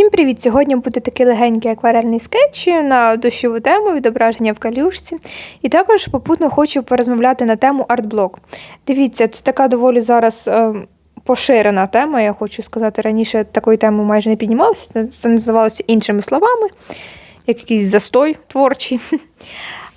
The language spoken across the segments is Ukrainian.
Усім привіт! Сьогодні буде такий легенький акварельний скетч на дощову тему відображення в калюшці. І також попутно хочу порозмовляти на тему артблок. Дивіться, це така доволі зараз е, поширена тема. Я хочу сказати, раніше такої теми майже не піднімалося. Це називалося іншими словами, як якийсь застой творчий.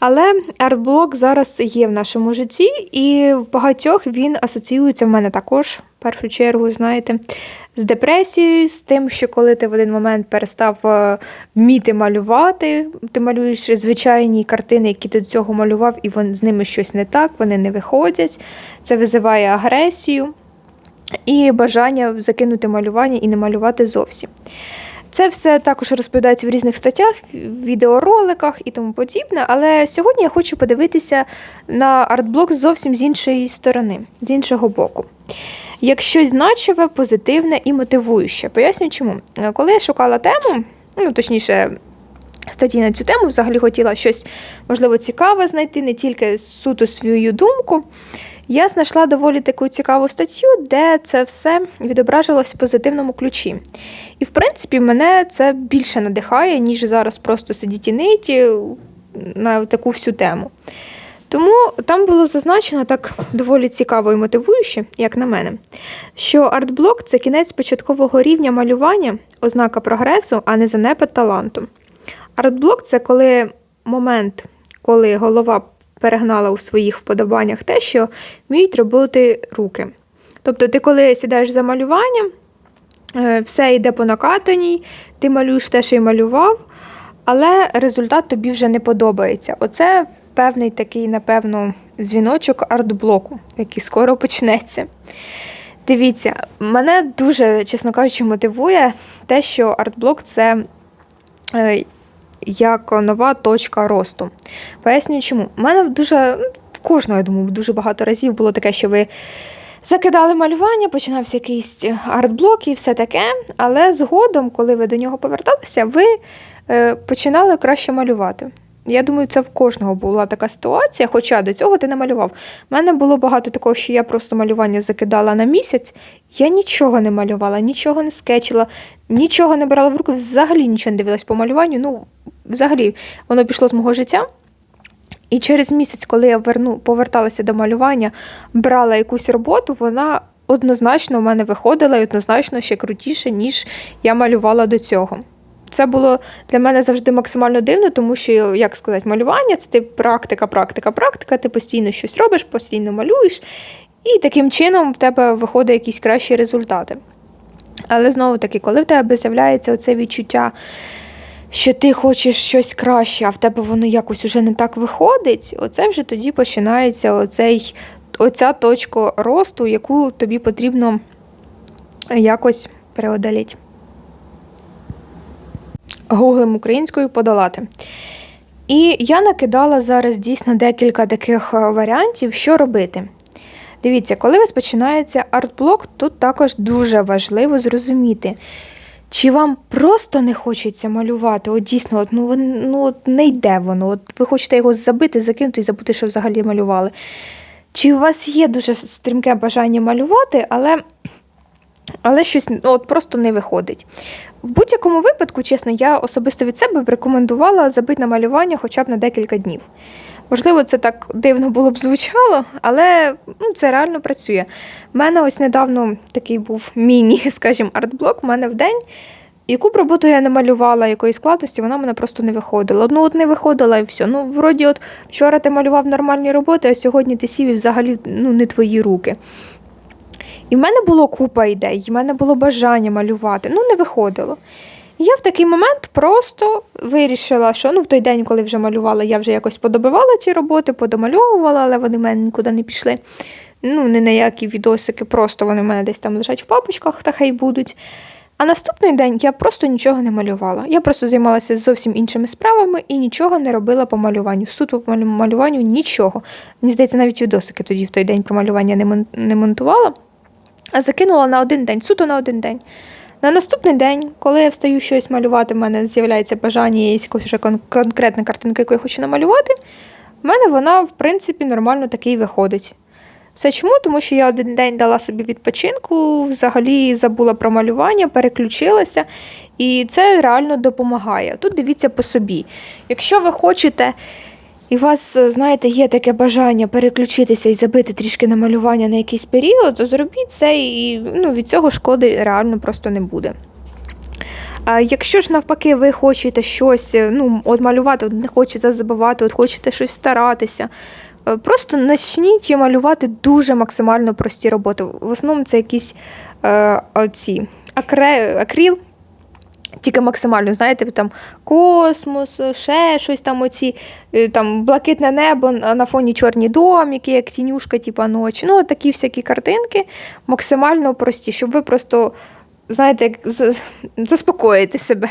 Але артблок зараз є в нашому житті, і в багатьох він асоціюється в мене також, в першу чергу, знаєте, з депресією, з тим, що коли ти в один момент перестав е, вміти малювати, ти малюєш звичайні картини, які ти до цього малював, і з ними щось не так, вони не виходять. Це визиває агресію і бажання закинути малювання і не малювати зовсім. Це все також розповідається в різних статтях, відеороликах і тому подібне. Але сьогодні я хочу подивитися на артблок зовсім з іншої сторони, з іншого боку. Як щось значиве, позитивне і мотивуюче. Поясню чому. Коли я шукала тему, ну точніше, статті на цю тему, взагалі хотіла щось можливо цікаве знайти, не тільки суто свою думку. Я знайшла доволі таку цікаву статтю, де це все відображилось в позитивному ключі. І, в принципі, мене це більше надихає, ніж зараз просто сидіти і ниті на таку всю тему. Тому там було зазначено так доволі цікаво і мотивуюче, як на мене, що артблок це кінець початкового рівня малювання, ознака прогресу, а не занепад таланту. Артблок це коли момент, коли голова перегнала у своїх вподобаннях те, що вміють робити руки. Тобто, ти, коли сідаєш за малюванням, е, все йде по накатаній, ти малюєш те, що й малював, але результат тобі вже не подобається. Оце певний такий, напевно, дзвіночок артблоку, який скоро почнеться. Дивіться, мене дуже, чесно кажучи, мотивує те, що артблок це е, як нова точка росту. Пояснюю, чому. У мене дуже, ну, в кожного, я думаю, дуже багато разів було таке, що ви закидали малювання, починався якийсь артблок і все таке. Але згодом, коли ви до нього поверталися, ви е, починали краще малювати. Я думаю, це в кожного була така ситуація, хоча до цього ти не малював. У мене було багато такого, що я просто малювання закидала на місяць, я нічого не малювала, нічого не скетчила, нічого не брала в руки, взагалі нічого не дивилась по малюванню. Ну, взагалі, воно пішло з мого життя. І через місяць, коли я верну, поверталася до малювання, брала якусь роботу, вона однозначно в мене виходила і однозначно ще крутіше, ніж я малювала до цього. Це було для мене завжди максимально дивно, тому що, як сказати, малювання це ти практика, практика, практика, ти постійно щось робиш, постійно малюєш, і таким чином в тебе виходять якісь кращі результати. Але знову таки, коли в тебе з'являється оце відчуття, що ти хочеш щось краще, а в тебе воно якось уже не так виходить, оце вже тоді починається оцей, оця точка росту, яку тобі потрібно якось преодоліти гуглем українською подолати. І я накидала зараз дійсно декілька таких е, варіантів, що робити. Дивіться, коли у вас починається артблок, тут також дуже важливо зрозуміти, чи вам просто не хочеться малювати, от дійсно, от, ну, ну, от не йде воно, от ви хочете його забити, закинути і забути, що взагалі малювали. Чи у вас є дуже стрімке бажання малювати, але але щось ну, от просто не виходить. В будь-якому випадку, чесно, я особисто від себе б рекомендувала забити на малювання хоча б на декілька днів. Можливо, це так дивно було б звучало, але ну, це реально працює. У мене ось недавно такий був міні, скажімо, артблок. У мене в день. Яку б роботу я не малювала, якої складності, вона мене просто не виходила. Ну, от не виходила і все. Ну, вроді, от вчора ти малював нормальні роботи, а сьогодні ти сів і взагалі ну, не твої руки. І в мене було купа ідей, в мене було бажання малювати, ну не виходило. І я в такий момент просто вирішила, що ну в той день, коли вже малювала, я вже якось подобивала ці роботи, подомальовувала, але вони в мене нікуди не пішли. Ну, не на які відосики, просто вони в мене десь там лежать в папочках, та хай будуть. А наступний день я просто нічого не малювала. Я просто займалася зовсім іншими справами і нічого не робила по малюванню. Суто по малюванню нічого. Мені здається, навіть відосики тоді в той день про малювання не монтувала закинула на один день, суто на один день. На наступний день, коли я встаю щось малювати, в мене з'являється бажання є якась вже кон конкретна картинка, яку я хочу намалювати, в мене вона, в принципі, нормально такий виходить. Все чому? Тому що я один день дала собі відпочинку, взагалі забула про малювання, переключилася, і це реально допомагає. Тут дивіться по собі. Якщо ви хочете. І у вас, е, знаєте, є таке бажання переключитися і забити трішки на малювання на якийсь період, то зробіть це і ну, від цього шкоди реально просто не буде. А якщо ж навпаки ви хочете щось е, ну, от малювати, от не хочете забивати, от хочете щось старатися, е, просто почніть малювати дуже максимально прості роботи. В основному це якісь е, оці акре, акріл, тільки максимально, знаєте, там космос, ще щось там оці, е, там блакитне небо, на фоні чорні домики, як тінюшка, типа ночі. Ну, такі всякі картинки максимально прості, щоб ви просто. Знаєте, як з- заспокоїти себе,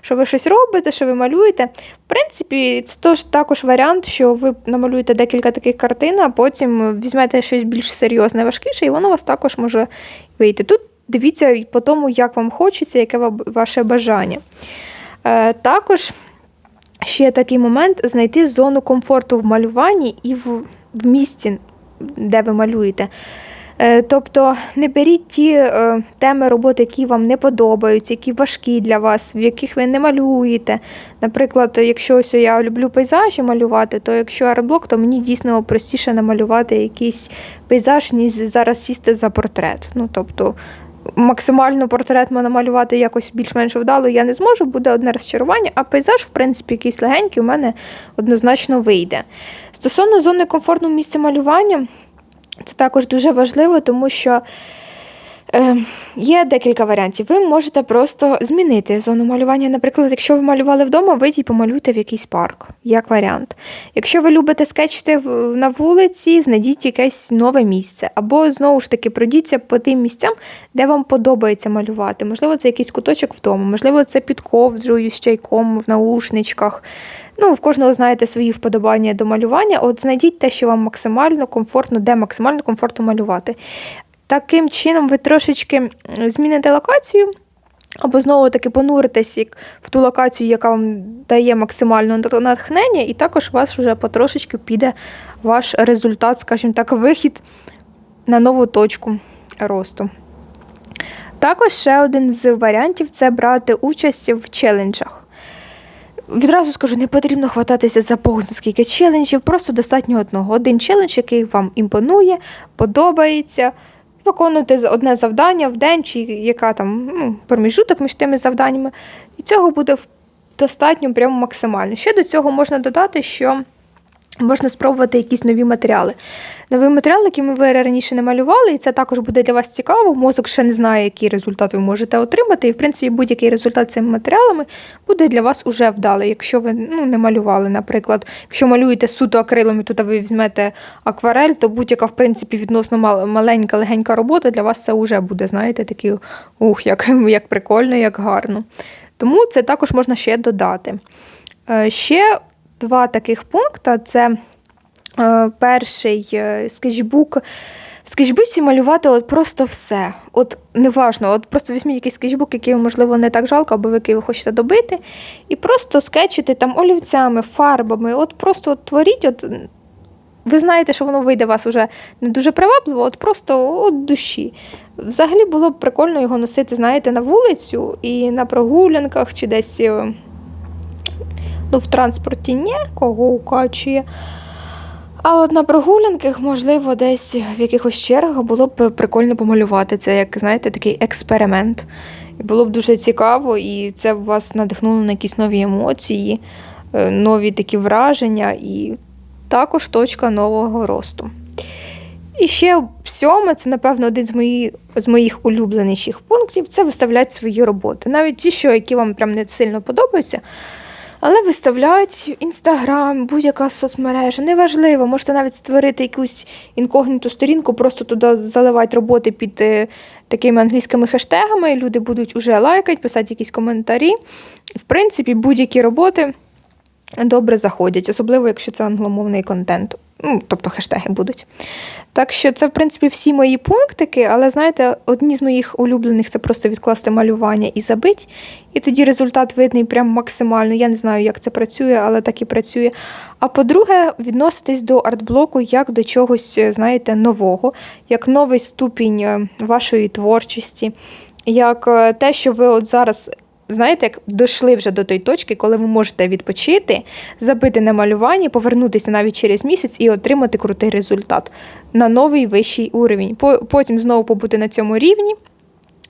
що ви щось робите, що ви малюєте. В принципі, це тож також варіант, що ви намалюєте декілька таких картин, а потім візьмете щось більш серйозне, важкіше, і воно у вас також може вийти. Тут дивіться по тому, як вам хочеться, яке ваше бажання. Е, також ще такий момент знайти зону комфорту в малюванні і в, місці, де ви малюєте. Е, Тобто не беріть ті е, теми роботи, які вам не подобаються, які важкі для вас, в яких ви не малюєте. Наприклад, якщо ось я люблю пейзажі малювати, то якщо арт-блок, то мені дійсно простіше намалювати якийсь пейзаж, ніж зараз сісти за портрет. Ну, тобто, максимально портрет намалювати якось більш-менш вдало я не зможу, буде одне розчарування, а пейзаж, в принципі, якийсь легенький, у мене однозначно вийде. Стосовно зони комфортного місця малювання, це також дуже важливо, тому що е, є декілька варіантів. Ви можете просто змінити зону малювання. Наприклад, якщо ви малювали вдома, вийдіть і помалюйте в якийсь парк, як варіант. Якщо ви любите скетчити на вулиці, знайдіть якесь нове місце. Або знову ж таки пройдіться по тим місцям, де вам подобається малювати. Можливо, це якийсь куточок вдома, можливо, це під ковдрою з чайком в наушничках. Ну, в кожного знаєте свої вподобання до малювання. От знайдіть те, що вам максимально комфортно, де максимально комфортно малювати. Таким чином, ви трошечки зміните локацію. Або знову таки понуритесь в ту локацію, яка вам дає максимальне натхнення, і також у вас вже потрошечки піде ваш результат, скажімо так, вихід на нову точку росту. Також ще один з варіантів це брати участь в челенджах. Відразу скажу, не потрібно хвататися за за скільки челенджів, просто достатньо одного. Один челендж, який вам імпонує, подобається. Виконуйте з- одне завдання в день, чи яка там ну, проміжуток між тими завданнями. І цього буде достатньо прямо максимально. Ще до цього можна додати, що можна спробувати якісь нові матеріали. Новий матеріал, який ви раніше не малювали, і це також буде для вас цікаво. Мозок ще не знає, який результат ви можете отримати. І, в принципі, будь-який результат цими матеріалами буде для вас уже вдалий, якщо ви ну, не малювали. Наприклад, якщо малюєте суто акрилом і тут ви візьмете акварель, то будь-яка, в принципі, відносно маленька, легенька робота для вас це вже буде, знаєте, такий ух, як, як прикольно, як гарно. Тому це також можна ще додати. Е, Ще два таких пункти: це е, перший е, скетчбук. В скетчбуці малювати от просто все. От неважно, от просто візьміть якийсь скетчбук, який можливо, не так жалко, або який ви хочете добити, і просто скетчити там олівцями, фарбами. От просто от творіть. От, ви знаєте, що воно вийде вас вже не дуже привабливо, от просто от душі. Взагалі було б прикольно його носити, знаєте, на вулицю і на прогулянках чи десь. Ну, в транспорті ні, кого укачує. А от на прогулянках, можливо, десь в якихось чергах було б прикольно помалювати це, як знаєте, такий експеримент. І було б дуже цікаво, і це б вас надихнуло на якісь нові емоції, е, нові такі враження, і також точка нового росту. І ще сьоме, це, напевно, один з, мої, з моїх улюбленіших пунктів це виставляти свої роботи. Навіть ті, що які вам прям не сильно подобаються. Але виставляють в інстаграм, будь-яка соцмережа, неважливо, можете навіть створити якусь інкогніту сторінку, просто туди заливати роботи під е, такими англійськими хештегами, люди будуть уже лайкати, писати якісь коментарі. В принципі, будь-які роботи добре заходять, особливо якщо це англомовний контент. Ну, тобто хештеги будуть. Так що це, в принципі, всі мої пунктики, але знаєте, одні з моїх улюблених це просто відкласти малювання і забить. І тоді результат видний прям максимально. Я не знаю, як це працює, але так і працює. А по-друге, відноситись до артблоку як до чогось, знаєте, нового, як новий ступінь е, вашої творчості, як е, те, що ви от зараз. Знаєте, як дійшли вже до тої точки, коли ви можете відпочити, забити на малюванні, повернутися навіть через місяць і отримати крутий результат на новий вищий уровень. Потім знову побути на цьому рівні,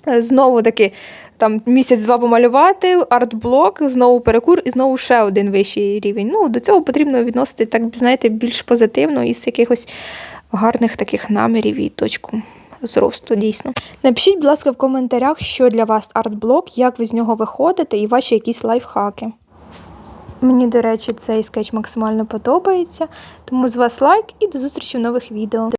е, знову таки там місяць-два помалювати, арт-блок, знову перекур і знову ще один вищий рівень. Ну, до цього потрібно відносити так, знаєте, більш позитивно із якихось гарних таких намірів і точку зросту, дійсно. Напишіть, будь ласка, в коментарях, що для вас арт-блок, як ви з нього виходите, і ваші якісь лайфхаки. Мені, до речі, цей скетч максимально подобається, тому з вас лайк і до зустрічі в нових відео.